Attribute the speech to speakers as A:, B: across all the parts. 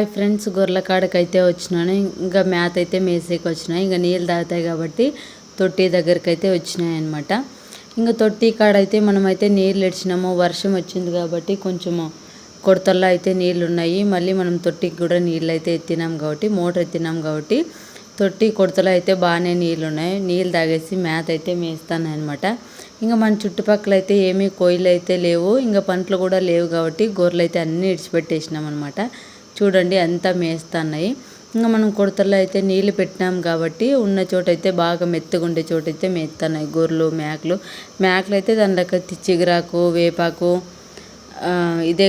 A: Hi friends గొర్రెల కాడకైతే అయితే వచ్చినాను. ఇంకా మేత అయితే మేసేకి వచ్చినాయి. ఇంకా నీళ్ళు తాగుతాయి కాబట్టి తొట్టి దగ్గరికి అయితే వచ్చినాయి అనమాట ఇంకా తొట్టి కాడ అయితే మనమైతే నీళ్ళు ఇడిచినాము వర్షం వచ్చింది కాబట్టి కొంచెము కొడతల్లో అయితే నీళ్ళు ఉన్నాయి మళ్ళీ మనం తొట్టికి కూడా నీళ్ళు అయితే ఎత్తినాం కాబట్టి మోటార్ ఎత్తినాం కాబట్టి తొట్టి కొడతలో అయితే బాగానే నీళ్ళు ఉన్నాయి నీళ్ళు తాగేసి మేత అయితే మేస్తాను అనమాట ఇంకా మన చుట్టుపక్కల అయితే ఏమీ కోయిలు అయితే లేవు. ఇంకా పంటలు కూడా లేవు కాబట్టి గొర్రెలు అయితే అన్నీ ఇడిచిపెట్టేసినాం అనమాట చూడండి అంతా మేస్తున్నాయి. ఇంకా మనం కొడతల్లో అయితే నీళ్ళు పెట్టినాం కాబట్టి ఉన్న చోట అయితే బాగా మెత్తగా ఉండే చోట అయితే మేస్తున్నాయి గొర్రెలు మేకలు. మేకలు అయితే దాంట్లో చిగురాకు వేపాకు ఇదే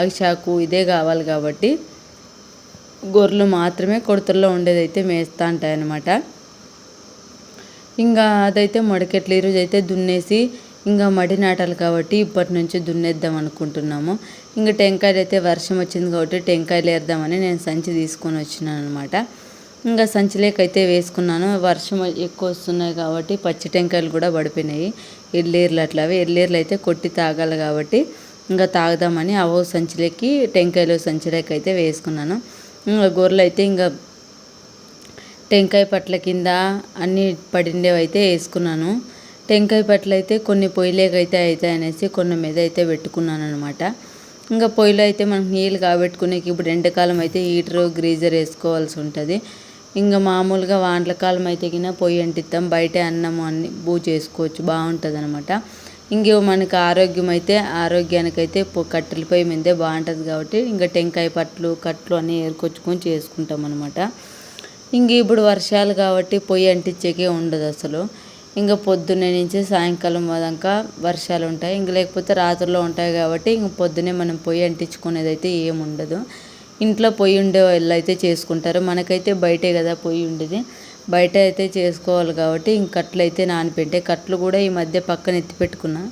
A: అవిశాకు ఇదే కావాలి కాబట్టి గొర్రెలు మాత్రమే కొడతల్లో ఉండేది అయితే మేస్తూ ఉంటాయి అన్నమాట ఇంకా అదైతే మొడకెట్లు ఈరోజు అయితే దున్నేసి ఇంకా మడి నాటాలి కాబట్టి ఇప్పటి నుంచి దున్నేద్దాం అనుకుంటున్నాము. ఇంకా టెంకాయలు అయితే వర్షం వచ్చింది కాబట్టి టెంకాయలు వేద్దామని నేను సంచి తీసుకొని వచ్చినాను అనమాట ఇంకా సంచిలోకైతే వేసుకున్నాను. వర్షం ఎక్కువ వస్తున్నాయి కాబట్టి పచ్చి టెంకాయలు కూడా పడిపోయినాయి. ఎల్లేర్లు అట్లావి. ఎల్లేర్లు అయితే కొట్టి తాగాలి కాబట్టి ఇంకా తాగుదామని అవో సంచిలోకి టెంకాయలు సంచిలోకి అయితే వేసుకున్నాను. ఇంకా గొర్రెలు అయితే ఇంకా టెంకాయ పట్ల కింద అన్నీ పడిండేవి అయితే వేసుకున్నాను. టెంకాయ పట్లు అయితే కొన్ని పొయ్యిలేకైతే అవుతాయి అనేసి కొన్ని మీద అయితే పెట్టుకున్నాను అనమాట ఇంకా పొయ్యిలో అయితే మనకు నీళ్ళు కాబెట్టుకునేకి ఇప్పుడు ఎండాకాలం అయితే హీటర్ గ్రీజర్ వేసుకోవాల్సి ఉంటుంది. ఇంకా మామూలుగా వాండ్ల కాలం అయితే కింద పొయ్యి అంటిస్తాం బయట అన్నం అన్ని బూ చేసుకోవచ్చు బాగుంటుంది అనమాట ఇంక మనకి ఆరోగ్యం అయితే ఆరోగ్యానికైతే కట్టెల పొయ్యి మీదే బాగుంటుంది కాబట్టి ఇంకా టెంకాయ పట్లు కట్లు అన్నీ ఏరుకొచ్చుకొని చేసుకుంటాం అనమాట ఇంక ఇప్పుడు వర్షాలు కాబట్టి పొయ్యి అంటించేకే ఉండదు అసలు ఇంకా పొద్దున్నే నుంచి సాయంకాలం దాకా వర్షాలు ఉంటాయి ఇంక లేకపోతే రాత్రిలో ఉంటాయి కాబట్టి ఇంక పొద్దునే మనం పొయ్యి అంటించుకునేది అయితే ఏం ఉండదు ఇంట్లో పొయ్యి ఉండే వాళ్ళు అయితే చేసుకుంటారు. మనకైతే బయటే కదా పొయ్యి ఉండేది. బయట అయితే చేసుకోవాలి కాబట్టి ఇంక కట్లు అయితే నానపెట్టే. కట్లు కూడా ఈ మధ్య పక్కన ఎత్తి పెట్టుకున్నా.